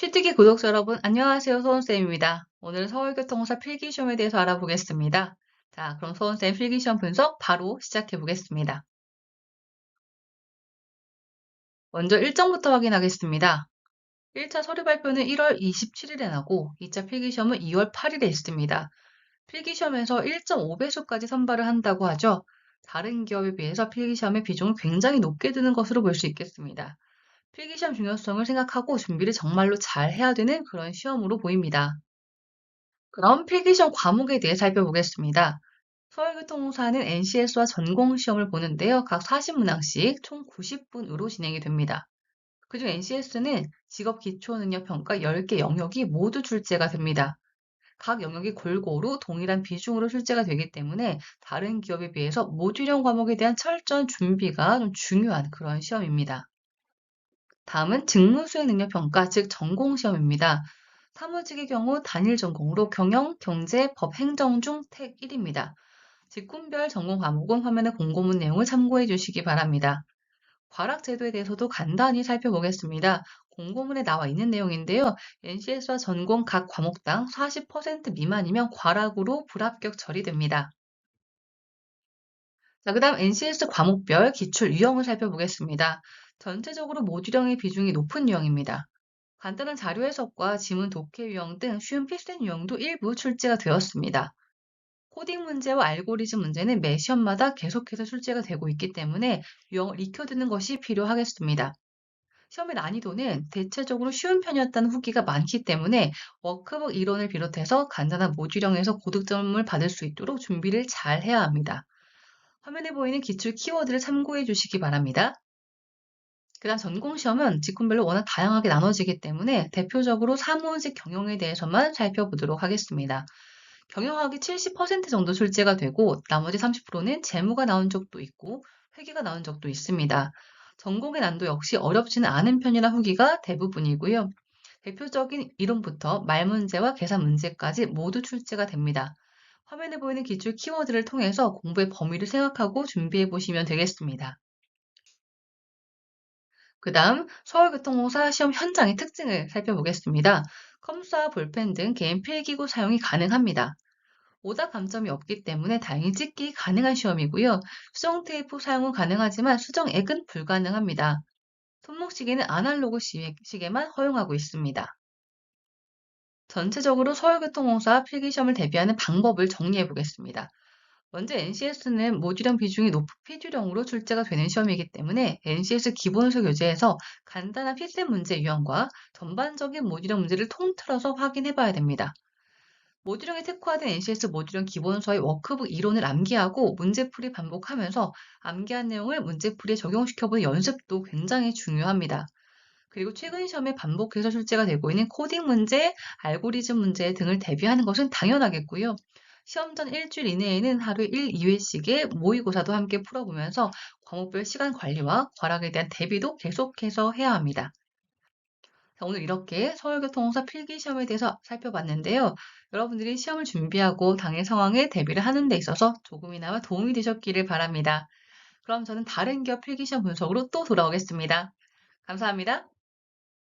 취득기 구독자 여러분, 안녕하세요. 소원쌤입니다. 오늘은 서울교통공사 필기시험에 대해서 알아보겠습니다. 자, 그럼 소원쌤 필기시험 분석 바로 시작해 보겠습니다. 먼저 일정부터 확인하겠습니다. 1차 서류 발표는 1월 27일에 나고 2차 필기시험은 2월 8일에 있습니다. 필기시험에서 1.5배수까지 선발을 한다고 하죠. 다른 기업에 비해서 필기시험의 비중을 굉장히 높게 두는 것으로 볼 수 있겠습니다. 필기시험 중요성을 생각하고 준비를 정말로 잘 해야 되는 그런 시험으로 보입니다. 그럼 필기시험 과목에 대해 살펴보겠습니다. 서울교통공사는 NCS와 전공시험을 보는데요. 각 40문항씩 총 90분으로 진행이 됩니다. 그중 NCS는 직업기초능력평가 10개 영역이 모두 출제가 됩니다. 각 영역이 골고루 동일한 비중으로 출제가 되기 때문에 다른 기업에 비해서 모듈형 과목에 대한 철저한 준비가 좀 중요한 그런 시험입니다. 다음은 직무수행능력평가, 즉 전공시험입니다. 사무직의 경우 단일 전공으로 경영, 경제, 법, 행정 중 택 1입니다. 직군별 전공 과목은 화면의 공고문 내용을 참고해 주시기 바랍니다. 과락 제도에 대해서도 간단히 살펴보겠습니다. 공고문에 나와 있는 내용인데요. NCS와 전공 각 과목당 40% 미만이면 과락으로 불합격 처리됩니다. 자, 그 다음 NCS 과목별 기출 유형을 살펴보겠습니다. 전체적으로 모듈형의 비중이 높은 유형입니다. 간단한 자료 해석과 지문 독해 유형 등 쉬운 필생 유형도 일부 출제가 되었습니다. 코딩 문제와 알고리즘 문제는 매 시험마다 계속해서 출제가 되고 있기 때문에 유형을 익혀두는 것이 필요하겠습니다. 시험의 난이도는 대체적으로 쉬운 편이었다는 후기가 많기 때문에 워크북 이론을 비롯해서 간단한 모듈형에서 고득점을 받을 수 있도록 준비를 잘 해야 합니다. 화면에 보이는 기출 키워드를 참고해 주시기 바랍니다. 그 다음 전공 시험은 직군별로 워낙 다양하게 나눠지기 때문에 대표적으로 사무직 경영에 대해서만 살펴보도록 하겠습니다. 경영학이 70% 정도 출제가 되고 나머지 30%는 재무가 나온 적도 있고 회계가 나온 적도 있습니다. 전공의 난도 역시 어렵지는 않은 편이라 후기가 대부분이고요. 대표적인 이론부터 말 문제와 계산 문제까지 모두 출제가 됩니다. 화면에 보이는 기출 키워드를 통해서 공부의 범위를 생각하고 준비해 보시면 되겠습니다. 그 다음 서울교통공사 시험 현장의 특징을 살펴보겠습니다. 컴퓨터, 볼펜 등 개인 필기구 사용이 가능합니다. 오답 감점이 없기 때문에 다행히 찍기 가능한 시험이고요. 수정 테이프 사용은 가능하지만 수정액은 불가능합니다. 손목시계는 아날로그 시계만 허용하고 있습니다. 전체적으로 서울교통공사 필기시험을 대비하는 방법을 정리해 보겠습니다. 먼저 NCS는 모듈형 비중이 높은 피듈형으로 출제가 되는 시험이기 때문에 NCS 기본서 교재에서 간단한 필생 문제 유형과 전반적인 모듈형 문제를 통틀어서 확인해 봐야 됩니다. 모듈형에 특화된 NCS 모듈형 기본서의 워크북 이론을 암기하고 문제풀이 반복하면서 암기한 내용을 문제풀이에 적용시켜보는 연습도 굉장히 중요합니다. 그리고 최근 시험에 반복해서 출제가 되고 있는 코딩 문제, 알고리즘 문제 등을 대비하는 것은 당연하겠고요. 시험 전 일주일 이내에는 하루 1, 2회씩의 모의고사도 함께 풀어보면서 과목별 시간 관리와 과락에 대한 대비도 계속해서 해야 합니다. 자, 오늘 이렇게 서울교통공사 필기시험에 대해서 살펴봤는데요. 여러분들이 시험을 준비하고 당일 상황에 대비를 하는 데 있어서 조금이나마 도움이 되셨기를 바랍니다. 그럼 저는 다른 기업 필기시험 분석으로 또 돌아오겠습니다. 감사합니다.